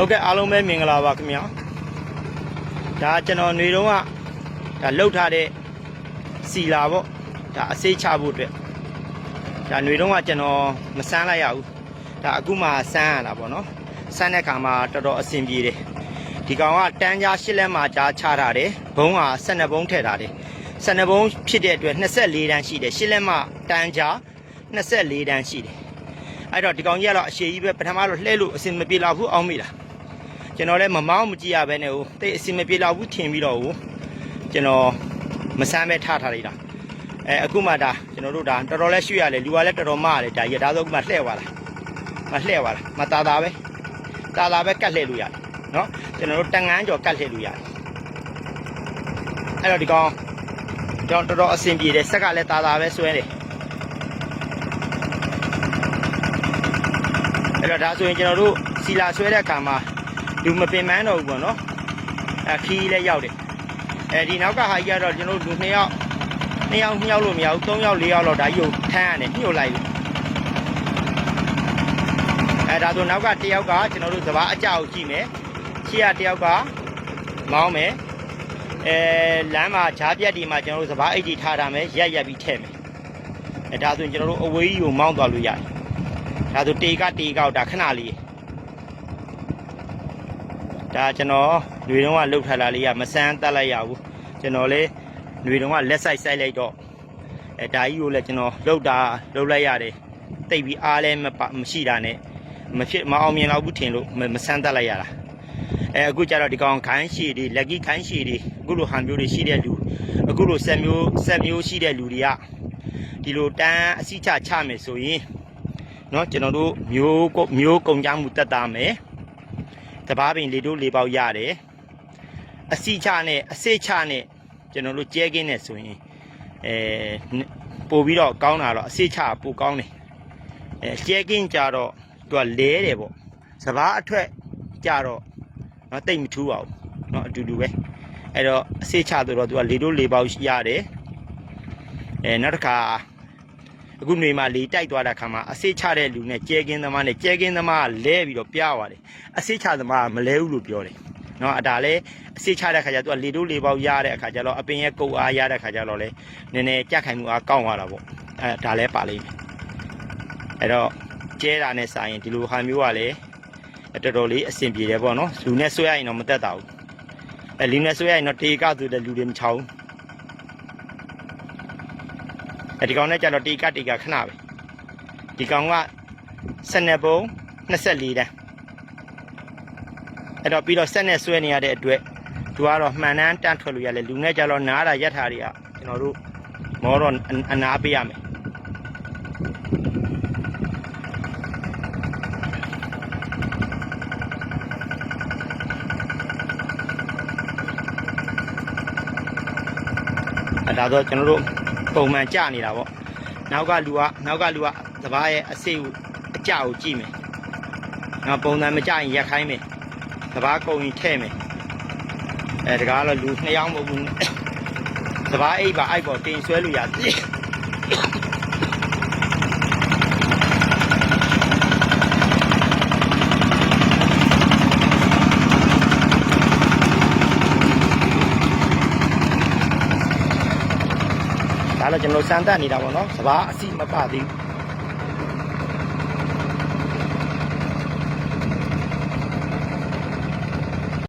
ဟုတ်ကဲ့အားလုံးပဲမင်္ဂလာပါခင်ဗျာဒါကျွန်တော်နေတော့ကဒါလှုပ်ထားတဲ့စီလာပေါ့ဒါအစေးချဖို့အတွက်ဒါနေတော့ကကျွန်တော်မဆန်းလိုက်ရဘူးဒါအခုမှဆန်းရတာပေါ့နော်ဆန်းတဲ့ခါမှာတော်တော်အဆင်ပြေတယ်ဒီကောင်ကတန်းကြား၈လက်မှာကြားချထားတယ်ဘုံက12ဘုံထည့်ထားတယ်12ဘုံဖြစ်တဲ့အတွက်24တန်းရှိတယ်၈လက်မှာတန်းကြား24တန်းရှိတယ်အဲ့တော့ဒီကောင်ကြီးကတော့အရှည်ကြီးပဲပထမတော့လှဲလို့အဆင်မပြေလောက်ဘူးအောင်းမိလား ကျွန်တော်လည်းမမောင်းမကြည့်ရဘဲနဲ့ဟိုတိတ်အစင်မပြေတော့ဘူးထင်ပြီးတော့ဟိုကျွန်တော်မဆမ်းပဲထားထားလိုက်တာအဲအခုမှဒါကျွန်တော်တို့ဒါတော်တော်လေးရွှေ့ရတယ်လူကလည်းတော်တော်မရတယ်ဒါကြီးဒါဆိုအခုမှလှဲ့သွားတာမလှဲ့သွားတာမတာတာပဲတာတာပဲကတ်လှဲ့လို့ရတယ်နော်ကျွန်တော်တို့တန်ငန်းကျော်ကတ်လှဲ့လို့ရတယ်အဲ့တော့ဒီကောင်ကျွန်တော်တော်တော်အဆင်ပြေတယ်ဆက်ကလည်းတာတာပဲဆွဲတယ်အဲ့တော့ဒါဆိုရင်ကျွန်တော်တို့စီလာဆွဲတဲ့အခါမှာ လူမပင်ပန်းတော့ဘူးပေါ့နော်အခီးလည်းရောက်တယ်အဲဒီနောက်ကဟာကြီးကတော့ကျွန်တော်တို့လူ2ယောက်2ယောက်2ယောက်လို့မရဘူး3ယောက်4ယောက်လောက်ဒါကြီးကိုထမ်းရတယ်ညှို့လိုက်လို့အဲဒါဆိုနောက်ကတစ်ယောက်ကကျွန်တော်တို့စဘာအကြောက်ကြည့်မယ်ရှေ့ကတစ်ယောက်ကမောင်းမယ်အဲလမ်းမှာဈာပြက်ဒီမှာကျွန်တော်တို့စဘာအိတ်ကြီးထားထားမယ်ရက်ရက်ပြီးထည့်မယ်အဲဒါဆိုရင်ကျွန်တော်တို့အဝေးကြီးကိုမောင်းသွားလို့ရတယ်ဒါဆိုတေကတေကောက်ဒါခဏလေး ဒါကျွန်တော်ຫນွေတုံးကလှုပ်ထားလာလေးကမဆန်းတက်လိုက်ရဘူးကျွန်တော်လေຫນွေတုံးကလက်ဆိုင်ဆိုင်လိုက်တော့အဲဒါကြီးကိုလည်းကျွန်တော်လှုပ်တာလှုပ်လိုက်ရတယ်တိတ်ပြီးအားလည်းမပမရှိတာနဲ့မဖြစ်မအောင်မြင်တော့ဘူးထင်လို့မမဆန်းတက်လိုက်ရတာအဲအခုကျတော့ဒီကောင်ခိုင်းရှည်တွေလက်ကီးခိုင်းရှည်တွေအခုလိုဟန်မျိုးတွေရှိတဲ့လူအခုလိုဆက်မျိုးဆက်မျိုးရှိတဲ့လူတွေကဒီလိုတန်းအစိချချမယ်ဆိုရင် เนาะကျွန်တော်တို့မျိုးကုတ်မျိုးကုံကြမှုတက်တာမယ် တဘာပင်လေတို့လေပေါက်ရတယ်အစီချနဲ့အစေချနဲ့ကျွန်တော်တို့ကျဲကင်းနဲ့ဆိုရင်အဲပို့ပြီးတော့ကောင်းတာတော့အစေချပို့ကောင်းတယ်အဲကျဲကင်းကြတော့သူကလဲတယ်ပေါ့စဘာအထွက်ကြတော့နော်တိတ်မထူးပါဘူးနော်အတူတူပဲအဲ့တော့အစေချဆိုတော့သူကလေတို့လေပေါက်ရတယ်အဲနောက်တစ်ခါ အခုနေမှာလေတိုက်သွားတဲ့ခါမှာအစိချတဲ့လူနဲ့ကျဲကင်းသမားနဲ့ကျဲကင်းသမားကလဲပြီးတော့ပြားသွားတယ်အစိချသမားကမလဲဘူးလို့ပြောတယ်နော်အဒါလဲအစိချတဲ့ခါကျသူကလေတိုးလေပေါက်ရတဲ့အခါကျတော့အပင်ရဲ့ကုတ်အားရတဲ့ခါကျတော့လဲနည်းနည်းကြက်ခိုင်မှုအားကောင်းသွားတာပေါ့အဲဒါလဲပါလိမ့်မယ်အဲ့တော့ကျဲတာနဲ့စာရင်ဒီလိုဟာမျိုးကလည်းတော်တော်လေးအဆင်ပြေတယ်ပေါ့နော်လူနဲ့ဆွဲရရင်တော့မသက်တာဘူးအဲလူနဲ့ဆွဲရရင်တော့တေကဆိုတဲ့လူတွေမချောင်းအဲ ဒီကောင်နဲ့ကျတော့တေကတေကခဏပဲဒီကောင်က12ပုံ24တန်းအဲ့တော့ပြီးတော့ဆက်နဲ့ဆွဲနေရတဲ့အတွက်သူကတော့မှန်တမ်းတန်းထွက်လို့ရတယ်လူနဲ့ကျတော့နားတာရက်ထားတွေကကျွန်တော်တို့မောတော့အနာပေးရမယ်အဲ့ဒါတော့ကျွန်တော်တို့ ပုံမှန်ကြနေတာပေါ့နောက်ကလူကနောက်ကလူကတပားရဲ့အစိတ်ကိုအကြကိုကြည့်မယ်နောက်ပုံစံမကြရင်ရက်ခိုင်းမယ်တပားကုံရင်ထဲ့မယ်အဲတကားတော့လူနှစ်ယောက်မဟုတ်ဘူးတပားအိတ်ပါအိုက်ပေါ်တင်ဆွဲလို့ရတယ် ဒါလည်းကျွန်တော်စမ်းသပ်နေတာပေါ့နော်စပားအစီမပသေးဘူး